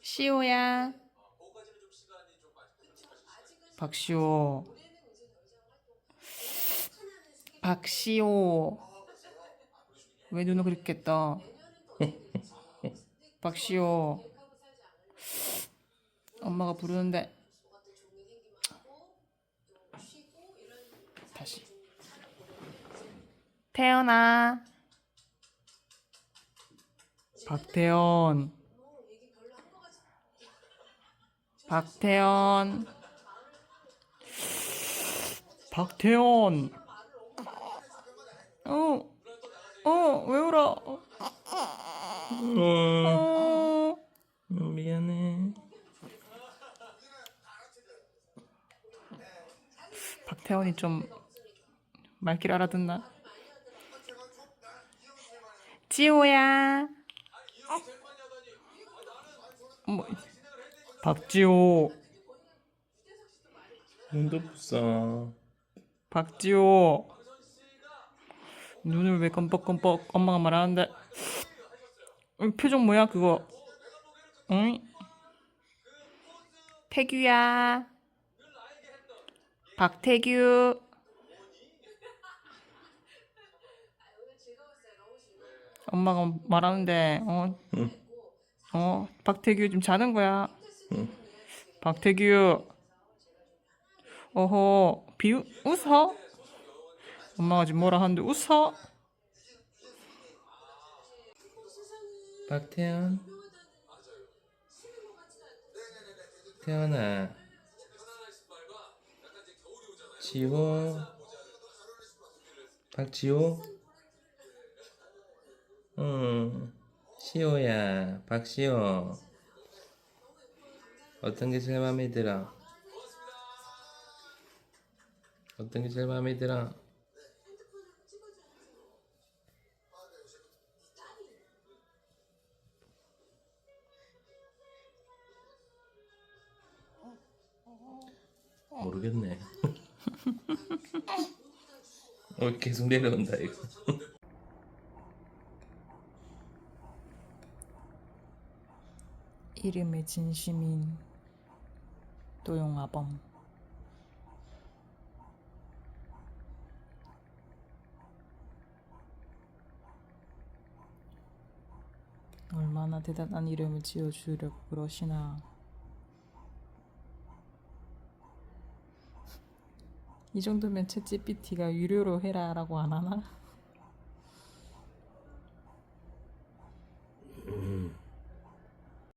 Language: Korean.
시오야. 박시오. 박시오. 왜 눈을 그렇게 떠? 박시오. 엄마가 부르는데. 다시. 태연아. 박태연. 박태연. 박태연. 어, 어, 왜 울어? 어, 어, 미안해. 박태연이 좀 말귀를 알아듣나? 지호야. 뭐, 박지호, 눈도 부싸. 박지호. 눈을 왜 껌뻑껌뻑 엄마가 말하는데 음, 표정 뭐야 그거? 응? 태규야. 박태규. 엄마가 말하는데 어, 응. 어 박태규 좀 자는 거야. 응. 박태규. 어허 비 웃어? 엄마가 지금 뭐라 하는데 웃어? 박태연. 태연아. 지호. 박지호. 응. 시호야. 박시호. 어떤 게 제일 마음에 들어? 어떤 게 제일 마음에 들어? 모르겠네. 어, 계속 내려온다 이거. 이름의 진심인 도용아범 얼마나 대단한 이름을 지어주려고 그러시나 이 정도면 챗GPT가 유료로 해라 라고 안 하나?